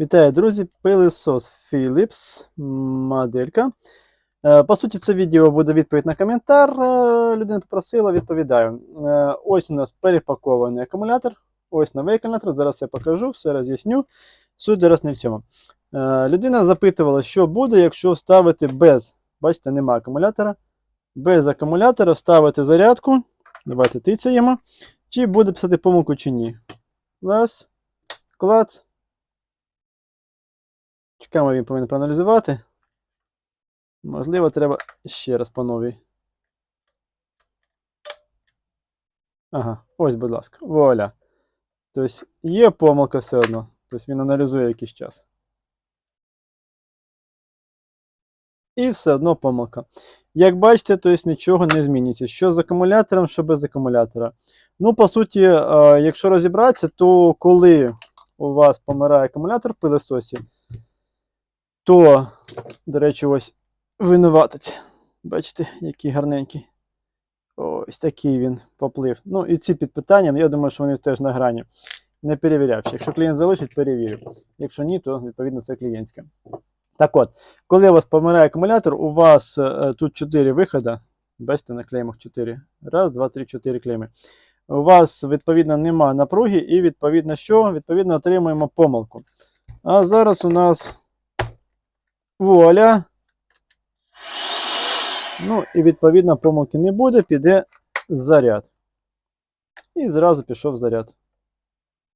Вітаю, друзі! Пилисос Philips моделька. Е, По суті, це відео буде відповідь на коментар. Е, Людина попросила, відповідаю. Е, Ось у нас перепакований акумулятор. Ось новий акумулятор. Зараз я покажу, все роз'ясню. Суть зараз не в цьому. Людина запитувала, що буде, якщо вставити без. Бачите, нема акумулятора. Без акумулятора вставити зарядку. Давайте тицяємо. Чи буде писати помилку, чи ні. Зараз. Клац. Чекаємо, він повинен проаналізувати. Можливо, треба ще раз по новій. Ага, ось, будь ласка, вуаля. Тобто є помилка все одно. Тобто він аналізує якийсь час. І все одно помилка. Як бачите, тобто нічого не зміниться. Що з акумулятором, що без акумулятора. Ну, по суті, е, якщо розібратися, то коли у вас помирає акумулятор в пилососі, то, до речі, ось винуватець. Бачите, який гарненький. Ось такий він поплив. Ну, і ці під питанням, я думаю, що вони теж на грані. Не перевірявши. Якщо клієнт залишить, перевірю. Якщо ні, то відповідно це клієнтське. Так от, коли у вас помирає акумулятор, у вас е, тут 4 виходи. Бачите, на клеймах 4. Раз, два, три, 4 клейми. У вас, відповідно, нема напруги, і відповідно що? Відповідно, отримуємо помилку. А зараз у нас вуаля. Ну, і відповідно помилки не буде, піде заряд. І зразу пішов заряд.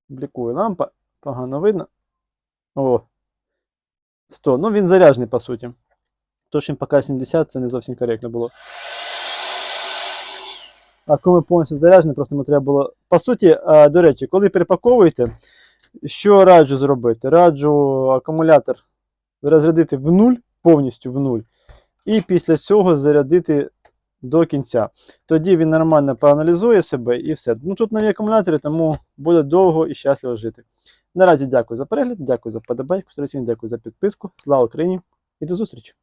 Блікує лампа. Погано видно. О. 100. Ну, він заряджений, по суті. Тож він поки 70, це не зовсім коректно було. А коли повністю заряджений, просто йому треба було. По суті, до речі, коли перепаковуєте, що раджу зробити? Раджу акумулятор розрядити в нуль, повністю в нуль. І після цього зарядити до кінця. Тоді він нормально проаналізує себе і все. Ну тут нові акумулятори, тому буде довго і щасливо жити. Наразі дякую за перегляд, дякую за подобайку, дякую за підписку. Слава Україні і до зустрічі!